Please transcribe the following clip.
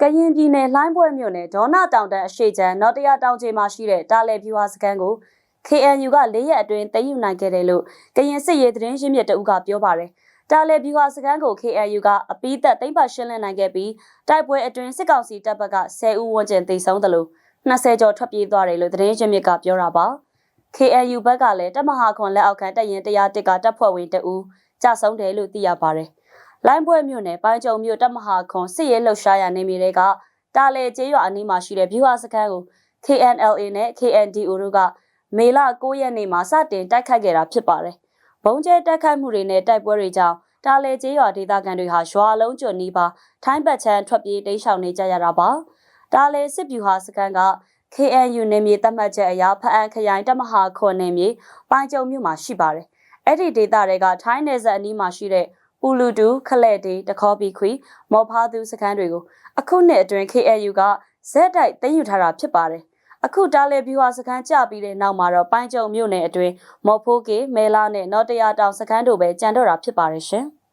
ကရင်ပြည်နယ်လှိုင်းပွဲမြို့နယ်ဒေါနာတောင်တန်းအရှိချမ်းနော်တရတောင်ချေမှာရှိတဲ့တာလည်ဖြူဟာစခန်းကို KNU က၄ရက်အတွင်းသိမ်းယူနိုင်ခဲ့တယ်လို့ကရင်စစ်ရေးသတင်းရင်းမြစ်တအုပ်ကပြောပါတယ်။တာလည်ဖြူဟာစခန်းကို KNU ကအပိသက်သိမ်းပတ်ရှင်းလင်းနိုင်ခဲ့ပြီးတိုက်ပွဲအတွင်းစစ်ကောင်စီတပ်ဘက်က10ဦးဝန်းကျင်သေဆုံးတယ်လို့20ကျော်ထွက်ပြေးသွားတယ်လို့သတင်းရင်းမြစ်ကပြောတာပါ။ KNU ဘက်ကလည်းတပ်မဟာခွန်လက်အောက်ခံတပ်ရင်တရားတစ်ကတပ်ဖွဲ့ဝင်တအူးကြဆုံးတယ်လို့သိရပါတယ်။ လိုင်းပွဲမြို့နယ်ပိုင်းကြုံမြို့တပ်မဟာခွန်စစ်ရေးလှုပ်ရှားရာနေမြေတွေကတာလေကျေးရွာအနီးမှာရှိတဲ့ဗျူဟာစခန်းကို KNLA နဲ့ KNDO တို့ကမေလ9ရက်နေ့မှာစတင်တိုက်ခိုက်ခဲ့တာဖြစ်ပါတယ်။ဘုံကျဲတိုက်ခိုက်မှုတွေနဲ့တိုက်ပွဲတွေကြောင့်တာလေကျေးရွာဒေသခံတွေဟာရွာလုံးကျွနီးပါထိုင်းပတ်ချမ်းထွက်ပြေးတိမ်းရှောင်နေကြရတာပါ။တာလေစစ်ဗျူဟာစခန်းက KNU နေမြေသတ်မှတ်ချက်အရဖအံခရိုင်တမဟာခွန်နေမြေပိုင်းကျုံမြို့မှာရှိပါတယ်။အဲ့ဒီဒေသတွေကထိုင်းနယ်စပ်အနီးမှာရှိတဲ့ ပူလူတူခလက်တေတခေါပီခွီမော်ဖားသူစခန်းတွေကိုအခုနှစ်အတွင်း KNU ကဇက်တိုက်သိမ်းယူထားတာဖြစ်ပါတယ်။အခုတားလေဗျူဟာစခန်းကြပြီးတဲ့နောက်မှာတော့ပိုင်းကျုံမြို့နယ်အတွင်းမော်ဖိုးကေမဲလာနဲ့နော်တရာတောင်စခန်းတို့ပဲကြံတော့တာဖြစ်ပါတယ်ရှင်။